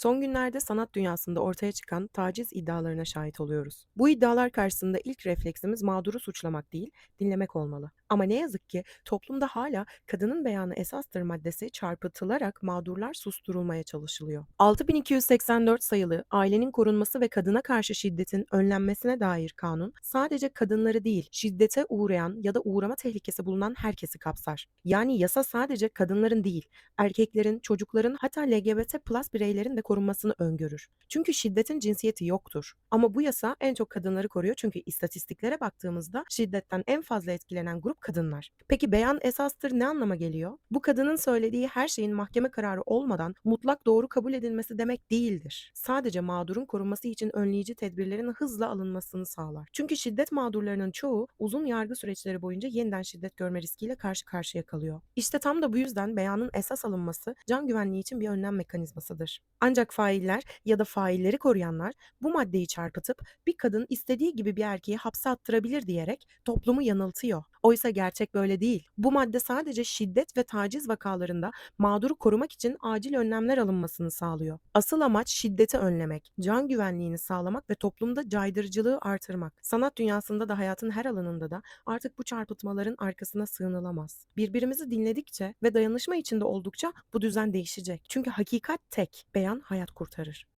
Son günlerde sanat dünyasında ortaya çıkan taciz iddialarına şahit oluyoruz. Bu iddialar karşısında ilk refleksimiz mağduru suçlamak değil, dinlemek olmalı. Ama ne yazık ki toplumda hala kadının beyanı esastır maddesi çarpıtılarak mağdurlar susturulmaya çalışılıyor. 6284 sayılı Ailenin Korunması ve Kadına Karşı Şiddetin Önlenmesine dair kanun sadece kadınları değil, şiddete uğrayan ya da uğrama tehlikesi bulunan herkesi kapsar. Yani yasa sadece kadınların değil, erkeklerin, çocukların hatta LGBT plus bireylerin de korunmasını öngörür. Çünkü şiddetin cinsiyeti yoktur. Ama bu yasa en çok kadınları koruyor çünkü istatistiklere baktığımızda şiddetten en fazla etkilenen grup kadınlar. Peki beyan esastır ne anlama geliyor? Bu kadının söylediği her şeyin mahkeme kararı olmadan mutlak doğru kabul edilmesi demek değildir. Sadece mağdurun korunması için önleyici tedbirlerin hızla alınmasını sağlar. Çünkü şiddet mağdurlarının çoğu uzun yargı süreçleri boyunca yeniden şiddet görme riskiyle karşı karşıya kalıyor. İşte tam da bu yüzden beyanın esas alınması can güvenliği için bir önlem mekanizmasıdır. Ancak failler ya da failleri koruyanlar bu maddeyi çarpıtıp bir kadın istediği gibi bir erkeği hapse attırabilir diyerek toplumu yanıltıyor. Oysa gerçek böyle değil. Bu madde sadece şiddet ve taciz vakalarında mağduru korumak için acil önlemler alınmasını sağlıyor. Asıl amaç şiddeti önlemek, can güvenliğini sağlamak ve toplumda caydırıcılığı artırmak. Sanat dünyasında da hayatın her alanında da artık bu çarpıtmaların arkasına sığınılamaz. Birbirimizi dinledikçe ve dayanışma içinde oldukça bu düzen değişecek. Çünkü hakikat tek, beyan hayat kurtarır.